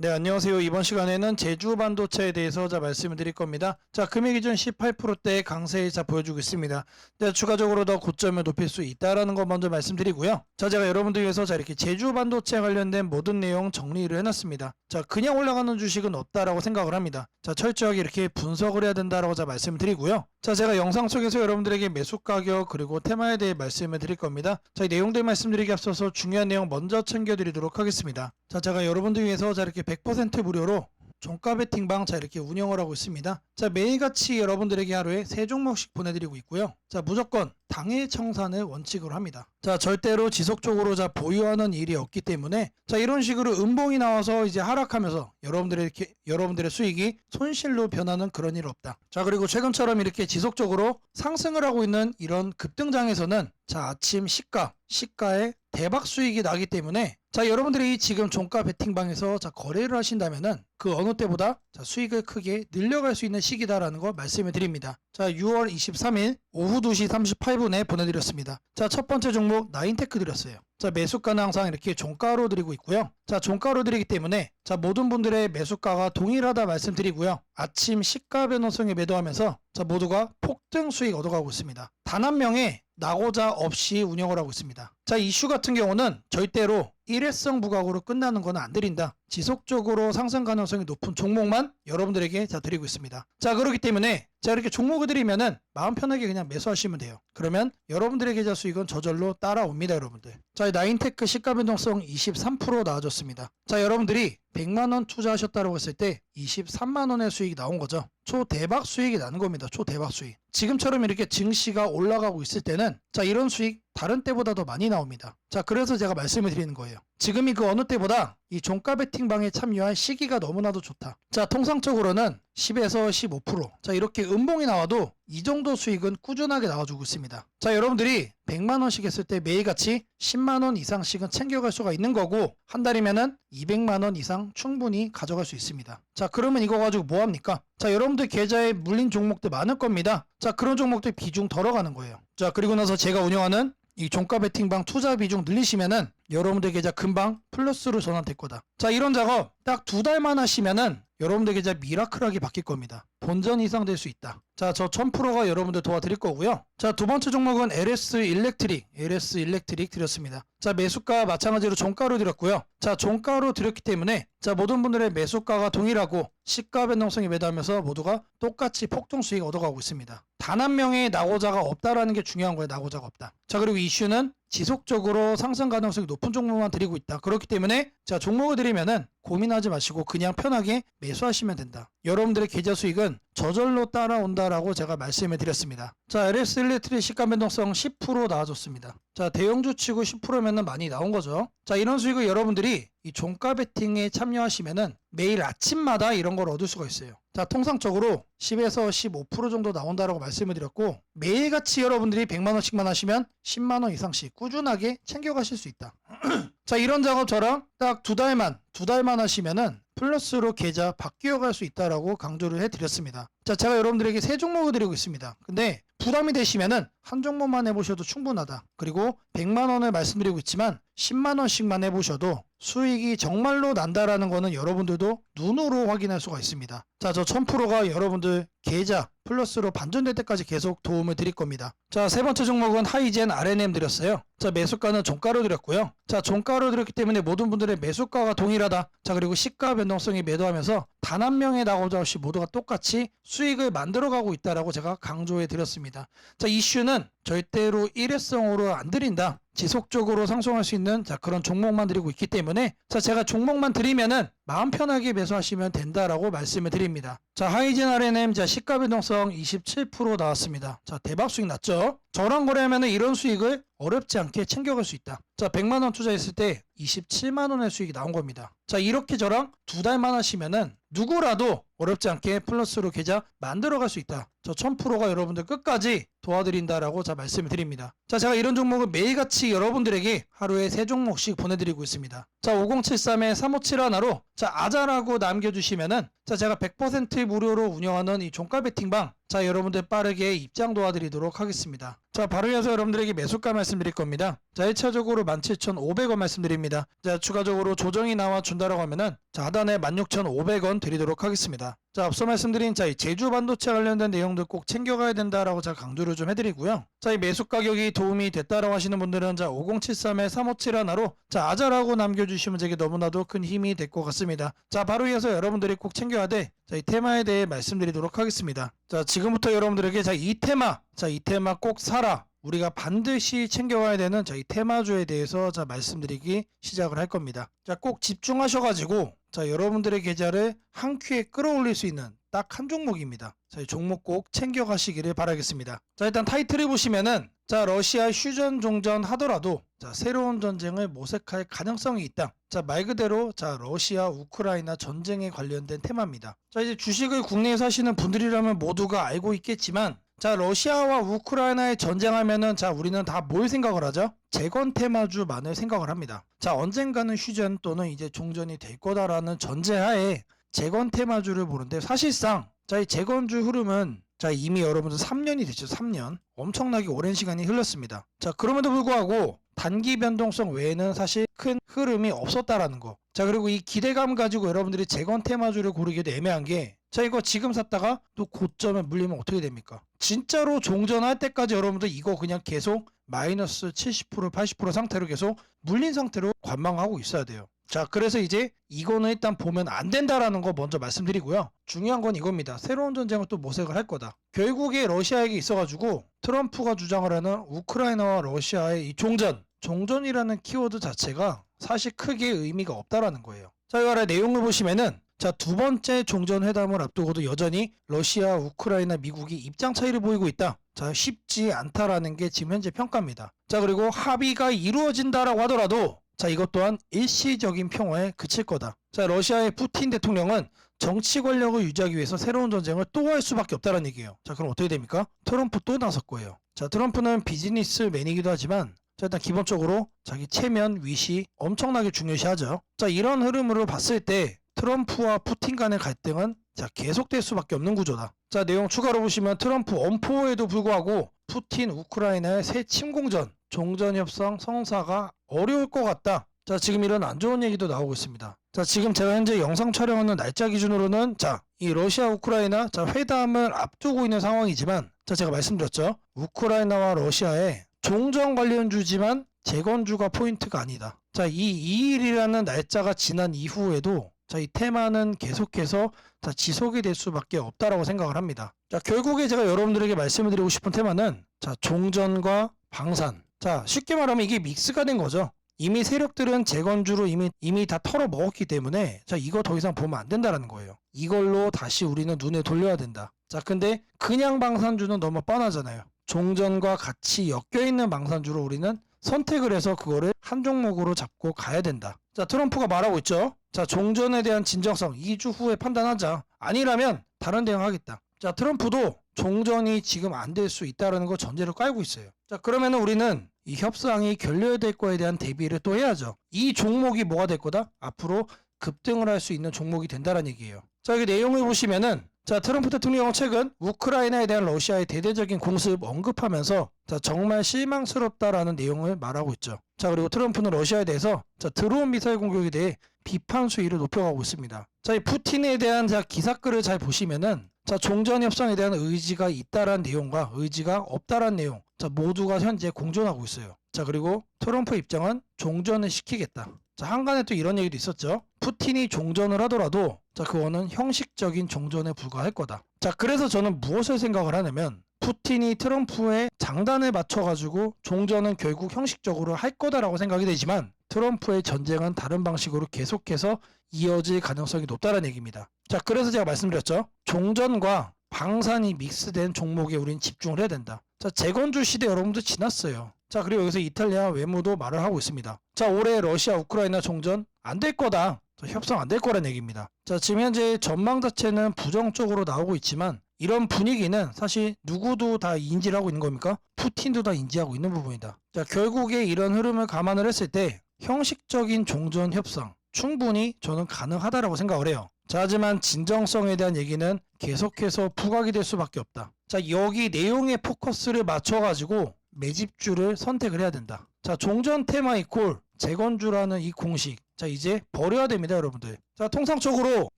네, 안녕하세요. 이번 시간에는 제주 반도체에 대해서 자 말씀을 드릴 겁니다. 자, 금일 기준 18%대 강세에 자 보여주고 있습니다. 네, 추가적으로 더 고점을 높일 수 있다라는 거 먼저 말씀드리고요. 자, 제가 여러분들 위해서 자 이렇게 제주 반도체 관련된 모든 내용 정리를 해놨습니다. 자, 그냥 올라가는 주식은 없다라고 생각을 합니다. 자, 철저하게 이렇게 분석을 해야 된다라고 자 말씀드리고요. 자, 제가 영상 속에서 여러분들에게 매수 가격 그리고 테마에 대해 말씀을 드릴 겁니다. 자, 이 내용들 말씀드리기 앞서서 중요한 내용 먼저 챙겨드리도록 하겠습니다. 자, 제가 여러분들 위해서 자 이렇게 100% 무료로 종가 베팅방 자 이렇게 운영을 하고 있습니다. 자 매일같이 여러분들에게 하루에 세 종목씩 보내드리고 있고요. 자 무조건 당일 청산을 원칙으로 합니다. 자 절대로 지속적으로 자 보유하는 일이 없기 때문에 자 이런 식으로 음봉이 나와서 이제 하락하면서 여러분들의 이렇게 여러분들의 수익이 손실로 변하는 그런 일 없다. 자 그리고 최근처럼 이렇게 지속적으로 상승을 하고 있는 이런 급등장에서는 자 아침 시가 시가에 대박 수익이 나기 때문에 자 여러분들이 지금 종가 베팅방에서 자 거래를 하신다면은 그 어느 때보다 자 수익을 크게 늘려갈 수 있는 시기다라는 거 말씀을 드립니다. 자 6월 23일 오후 2시 38분에 보내드렸습니다. 자 첫 번째 종목 나인테크 드렸어요. 자 매수가는 항상 이렇게 종가로 드리고 있고요. 자 종가로 드리기 때문에 자 모든 분들의 매수가가 동일하다 말씀드리고요. 아침 시가 변동성에 매도하면서 자 모두가 폭등 수익 얻어가고 있습니다. 단 한 명의 나고자 없이 운영을 하고 있습니다. 자 이슈 같은 경우는 절대로 일회성 부각으로 끝나는 건 안 드린다. 지속적으로 상승 가능성이 높은 종목만 여러분들에게 자 드리고 있습니다. 자 그렇기 때문에 자 이렇게 종목을 드리면은 마음 편하게 그냥 매수하시면 돼요. 그러면 여러분들의 계좌 수익은 저절로 따라옵니다, 여러분들. 자 나인테크 시가 변동성 23% 나와줬습니다. 자 여러분들이 100만 원 투자하셨다고 했을 때 23만 원의 수익이 나온 거죠. 초대박 수익이 나는 겁니다. 초대박 수익. 지금처럼 이렇게 증시가 올라가고 있을 때는 자 이런 수익 다른 때보다 더 많이 나옵니다. 자 그래서 제가 말씀을 드리는 거예요. 지금이 그 어느 때보다 이 종가 베팅방에 참여할 시기가 너무나도 좋다. 자 통상적으로는 10에서 15%. 자 이렇게 음봉이 나와도 이 정도 수익은 꾸준하게 나와주고 있습니다. 자 여러분들이 100만 원씩 했을 때 매일같이 10만 원 이상씩은 챙겨갈 수가 있는 거고 한 달이면은 200만 원 이상 충분히 가져갈 수 있습니다. 자 그러면 이거 가지고 뭐 합니까? 자 여러분들 계좌에 물린 종목들 많을 겁니다. 자 그런 종목들 비중 덜어가는 거예요. 자 그리고 나서 제가 운영하는 이 종가 베팅방 투자 비중 늘리시면은 여러분들 계좌 금방 플러스로 전환될 거다. 자 이런 작업 딱 두 달만 하시면은 여러분들 계좌 미라클하게 바뀔 겁니다. 본전 이상 될 수 있다. 자, 저 1000%가 여러분들 도와드릴 거고요. 자, 두 번째 종목은 LS 일렉트릭, LS 일렉트릭 드렸습니다. 자, 매수가 마찬가지로 종가로 드렸고요. 자, 종가로 드렸기 때문에 자, 모든 분들의 매수가가 동일하고 시가 변동성이 매도하면서 모두가 똑같이 폭등 수익 얻어가고 있습니다. 단 한 명의 나고자가 없다라는 게 중요한 거예요. 나고자가 없다. 자, 그리고 이슈는 지속적으로 상승 가능성이 높은 종목만 드리고 있다. 그렇기 때문에 자 종목을 드리면은 고민하지 마시고 그냥 편하게 매수하시면 된다. 여러분들의 계좌 수익은 저절로 따라온다라고 제가 말씀을 드렸습니다. 자 LS 일렉트릭 시가 변동성 10% 나와줬습니다. 자 대형주 치고 10%면은 많이 나온 거죠. 자 이런 수익을 여러분들이 이 종가 베팅에 참여하시면은 매일 아침마다 이런 걸 얻을 수가 있어요. 자 통상적으로 10에서 15% 정도 나온다라고 말씀을 드렸고 매일같이 여러분들이 100만 원씩만 하시면 10만 원 이상씩 꾸준하게 챙겨 가실 수 있다. 자 이런 작업 저랑 딱 두 달만 두 달만 하시면은 플러스로 계좌 바뀌어 갈 수 있다라고 강조를 해 드렸습니다. 자 제가 여러분들에게 세 종목을 드리고 있습니다. 근데 부담이 되시면은 한 종목만 해보셔도 충분하다. 그리고 100만 원을 말씀드리고 있지만 10만 원씩만 해보셔도 수익이 정말로 난다라는 거는 여러분들도 눈으로 확인할 수가 있습니다. 자, 저 1000%가 여러분들 계좌 플러스로 반전될 때까지 계속 도움을 드릴 겁니다. 자, 세 번째 종목은 하이젠 RNM 드렸어요. 자, 매수가는 종가로 드렸고요. 자, 종가로 드렸기 때문에 모든 분들의 매수가가 동일하다. 자, 그리고 시가 변동성이 매도하면서 단 한 명의 나고자 없이 모두가 똑같이 수익을 만들어가고 있다라고 제가 강조해 드렸습니다. 자, 이슈는 절대로 일회성으로 안 드린다. 지속적으로 상승할 수 있는 자 그런 종목만 드리고 있기 때문에 자 제가 종목만 드리면은 마음 편하게 매수하시면 된다라고 말씀을 드립니다. 자 하이젠 RNM 자 시가 변동성 27% 나왔습니다. 자 대박 수익 났죠? 저랑 거래하면은 이런 수익을 어렵지 않게 챙겨갈 수 있다. 자 100만 원 투자했을 때 27만 원의 수익이 나온 겁니다. 자 이렇게 저랑 두 달만 하시면은 누구라도 어렵지 않게 플러스로 계좌 만들어 갈 수 있다. 저 1000%가 여러분들 끝까지 도와드린다라고 자 말씀을 드립니다. 자 제가 이런 종목을 매일같이 여러분들에게 하루에 세 종목씩 보내드리고 있습니다. 자 5073에 357 하나로 자 아자라고 남겨주시면은 자 제가 100% 무료로 운영하는 이 종가 베팅방 자 여러분들 빠르게 입장 도와드리도록 하겠습니다. 자 바로 이어서 여러분들에게 매수가 말씀드릴 겁니다. 자 1차적으로 17,500원 말씀드립니다. 자 추가적으로 조정이 나와 준다라고 하면은 자 하단에 16,500원 드리도록 하겠습니다. 자 앞서 말씀드린 자이 제주 반도체 관련된 내용들 꼭 챙겨가야 된다라고 자 강조를 좀 해드리고요. 자 이 매수 가격이 도움이 됐다라고 하시는 분들은 자 5073에 357 하나로 자 아자라고 남겨주시면 제게 너무나도 큰 힘이 될 것 같습니다. 자 바로 이어서 여러분들이 꼭 챙겨야 돼. 자, 이 테마에 대해 말씀드리도록 하겠습니다. 자, 지금부터 여러분들에게 자, 이 테마, 자, 이 테마 꼭 사라. 우리가 반드시 챙겨가야 되는 저희 테마주에 대해서 자 말씀드리기 시작을 할 겁니다. 자, 꼭 집중하셔가지고 자 여러분들의 계좌를 한 큐에 끌어올릴 수 있는 딱 한 종목입니다. 자, 이 종목 꼭 챙겨가시기를 바라겠습니다. 자, 일단 타이틀을 보시면은 자 러시아 휴전 종전 하더라도 자 새로운 전쟁을 모색할 가능성이 있다. 자 말 그대로 자 러시아 우크라이나 전쟁에 관련된 테마입니다. 자 이제 주식을 국내에서 하시는 분들이라면 모두가 알고 있겠지만 자 러시아와 우크라이나의 전쟁하면은 자 우리는 다 뭘 생각을 하죠? 재건 테마주만을 생각을 합니다. 자 언젠가는 휴전 또는 이제 종전이 될 거다라는 전제하에 재건 테마주를 보는데 사실상 자 이 재건주 흐름은 자 이미 여러분들 3년이 됐죠 3년 엄청나게 오랜 시간이 흘렀습니다 자 그럼에도 불구하고 단기 변동성 외에는 사실 큰 흐름이 없었다라는 거. 자 그리고 이 기대감 가지고 여러분들이 재건 테마주를 고르기도 애매한 게 자 이거 지금 샀다가 또 고점에 물리면 어떻게 됩니까? 진짜로 종전할 때까지 여러분들 이거 그냥 계속 마이너스 70% 80% 상태로 계속 물린 상태로 관망하고 있어야 돼요. 자 그래서 이제 이거는 일단 보면 안 된다라는 거 먼저 말씀드리고요. 중요한 건 이겁니다. 새로운 전쟁을 또 모색을 할 거다. 결국에 러시아에게 있어가지고 트럼프가 주장을 하는 우크라이나와 러시아의 이 종전 종전이라는 키워드 자체가 사실 크게 의미가 없다라는 거예요. 자, 이 아래 내용을 보시면은 자, 두 번째 종전 회담을 앞두고도 여전히 러시아, 우크라이나, 미국이 입장 차이를 보이고 있다. 자, 쉽지 않다라는 게 지금 현재 평가입니다. 자, 그리고 합의가 이루어진다라고 하더라도 자, 이것 또한 일시적인 평화에 그칠 거다. 자, 러시아의 푸틴 대통령은 정치 권력을 유지하기 위해서 새로운 전쟁을 또 할 수밖에 없다는 얘기예요. 자, 그럼 어떻게 됩니까? 트럼프 또 나설 거예요. 자, 트럼프는 비즈니스맨이기도 하지만 자, 일단 기본적으로 자기 체면, 위시 엄청나게 중요시하죠. 자, 이런 흐름으로 봤을 때 트럼프와 푸틴 간의 갈등은 자, 계속될 수밖에 없는 구조다. 자, 내용 추가로 보시면 트럼프 엄포에도 불구하고 푸틴 우크라이나의 새 침공전, 종전 협상 성사가 어려울 것 같다. 자, 지금 이런 안 좋은 얘기도 나오고 있습니다. 자, 지금 제가 현재 영상 촬영하는 날짜 기준으로는 자, 이 러시아 우크라이나 자, 회담을 앞두고 있는 상황이지만 자, 제가 말씀드렸죠. 우크라이나와 러시아의 종전 관련 주지만 재건주가 포인트가 아니다. 자, 이 2일이라는 날짜가 지난 이후에도 자, 이 테마는 계속해서 자, 지속이 될 수밖에 없다라고 생각을 합니다. 자, 결국에 제가 여러분들에게 말씀을 드리고 싶은 테마는 자, 종전과 방산. 자, 쉽게 말하면 이게 믹스가 된 거죠. 이미 세력들은 재건주로 이미 이미 다 털어 먹었기 때문에 자, 이거 더 이상 보면 안 된다라는 거예요. 이걸로 다시 우리는 눈에 돌려야 된다. 자, 근데 그냥 방산주는 너무 뻔하잖아요. 종전과 같이 엮여 있는 방산주로 우리는 선택을 해서 그거를 한 종목으로 잡고 가야 된다. 자, 트럼프가 말하고 있죠. 자, 종전에 대한 진정성 2주 후에 판단하자. 아니라면 다른 대응하겠다. 자, 트럼프도 종전이 지금 안 될 수 있다는 거 전제를 깔고 있어요. 자, 그러면은 우리는 이 협상이 결렬될 거에 대한 대비를 또 해야죠. 이 종목이 뭐가 될 거다? 앞으로 급등을 할 수 있는 종목이 된다는 얘기예요. 자, 여기 내용을 보시면은 자, 트럼프 대통령은 최근 우크라이나에 대한 러시아의 대대적인 공습 언급하면서 자, 정말 실망스럽다라는 내용을 말하고 있죠. 자, 그리고 트럼프는 러시아에 대해서 자, 드론 미사일 공격에 대해 비판 수위를 높여가고 있습니다. 자, 이 푸틴에 대한 자, 기사글을 잘 보시면은 자, 종전 협상에 대한 의지가 있다란 내용과 의지가 없다란 내용. 자, 모두가 현재 공존하고 있어요. 자, 그리고 트럼프 입장은 종전을 시키겠다. 자, 한간에 또 이런 얘기도 있었죠. 푸틴이 종전을 하더라도 자, 그거는 형식적인 종전에 불과할 거다. 자, 그래서 저는 무엇을 생각을 하냐면 푸틴이 트럼프의 장단에 맞춰 가지고 종전은 결국 형식적으로 할 거다라고 생각이 되지만 트럼프의 전쟁은 다른 방식으로 계속해서 이어질 가능성이 높다는 얘기입니다. 자, 그래서 제가 말씀드렸죠. 종전과 방산이 믹스된 종목에 우린 집중을 해야 된다. 자, 재건주 시대 여러분들 지났어요. 자, 그리고 여기서 이탈리아 외무도 말을 하고 있습니다. 자, 올해 러시아 우크라이나 종전 안 될 거다. 자, 협상 안 될 거란 얘기입니다. 자, 지금 현재 전망 자체는 부정적으로 나오고 있지만 이런 분위기는 사실 누구도 다 인지를 하고 있는 겁니까? 푸틴도 다 인지하고 있는 부분이다. 자, 결국에 이런 흐름을 감안을 했을 때 형식적인 종전 협상 충분히 저는 가능하다라고 생각을 해요. 자, 하지만 진정성에 대한 얘기는 계속해서 부각이 될 수밖에 없다. 자, 여기 내용에 포커스를 맞춰가지고 매집주를 선택을 해야 된다. 자, 종전 테마 이콜 재건주라는 이 공식. 자, 이제 버려야 됩니다, 여러분들. 자, 통상적으로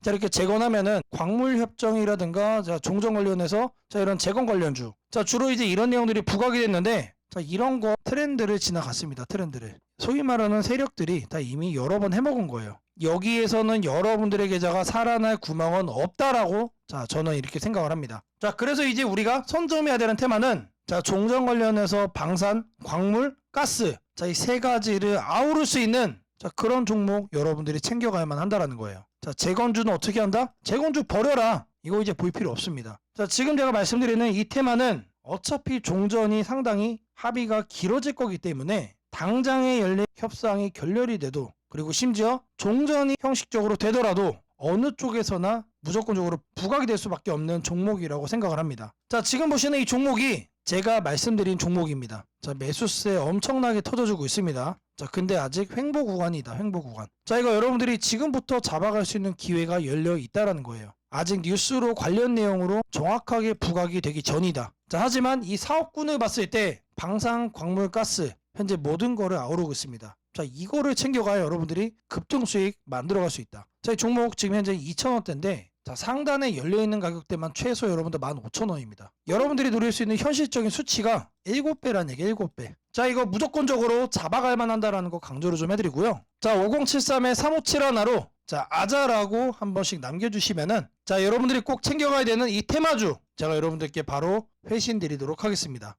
자, 이렇게 재건하면은 광물 협정이라든가 자, 종전 관련해서 자, 이런 재건 관련주. 자, 주로 이제 이런 내용들이 부각이 됐는데 자, 이런 거 트렌드를 지나갔습니다. 트렌드를. 소위 말하는 세력들이 다 이미 여러 번 해먹은 거예요. 여기에서는 여러분들의 계좌가 살아날 구멍은 없다라고 자, 저는 이렇게 생각을 합니다. 자, 그래서 이제 우리가 선점해야 되는 테마는 자, 종전 관련해서 방산, 광물, 가스. 자, 이 세 가지를 아우를 수 있는 자, 그런 종목 여러분들이 챙겨가야만 한다라는 거예요. 자, 재건주는 어떻게 한다? 재건주 버려라. 이거 이제 볼 필요 없습니다. 자, 지금 제가 말씀드리는 이 테마는 어차피 종전이 상당히 합의가 길어질 거기 때문에 당장에 열린 협상이 결렬이 돼도 그리고 심지어 종전이 형식적으로 되더라도 어느 쪽에서나 무조건적으로 부각이 될 수밖에 없는 종목이라고 생각을 합니다. 자, 지금 보시는 이 종목이 제가 말씀드린 종목입니다. 자, 매수세 엄청나게 터져주고 있습니다. 자, 근데 아직 횡보 구간이다. 횡보 구간. 자, 이거 여러분들이 지금부터 잡아갈 수 있는 기회가 열려 있다라는 거예요. 아직 뉴스로 관련 내용으로 정확하게 부각이 되기 전이다. 자, 하지만 이 사업군을 봤을 때 방산, 광물, 가스 현재 모든 거를 아우르고 있습니다. 자, 이거를 챙겨가야 여러분들이 급등 수익 만들어갈 수 있다. 자, 이 종목 지금 현재 2,000원대인데 자, 상단에 열려있는 가격대만 최소 여러분들 15,000원입니다. 여러분들이 누릴 수 있는 현실적인 수치가 7배라는 얘기, 7배. 자, 이거 무조건적으로 잡아갈 만한다라는 거 강조를 좀 해드리고요. 자, 5073에 3571로 자, 아자라고 한 번씩 남겨주시면은 자, 여러분들이 꼭 챙겨가야 되는 이 테마주 제가 여러분들께 바로 회신 드리도록 하겠습니다.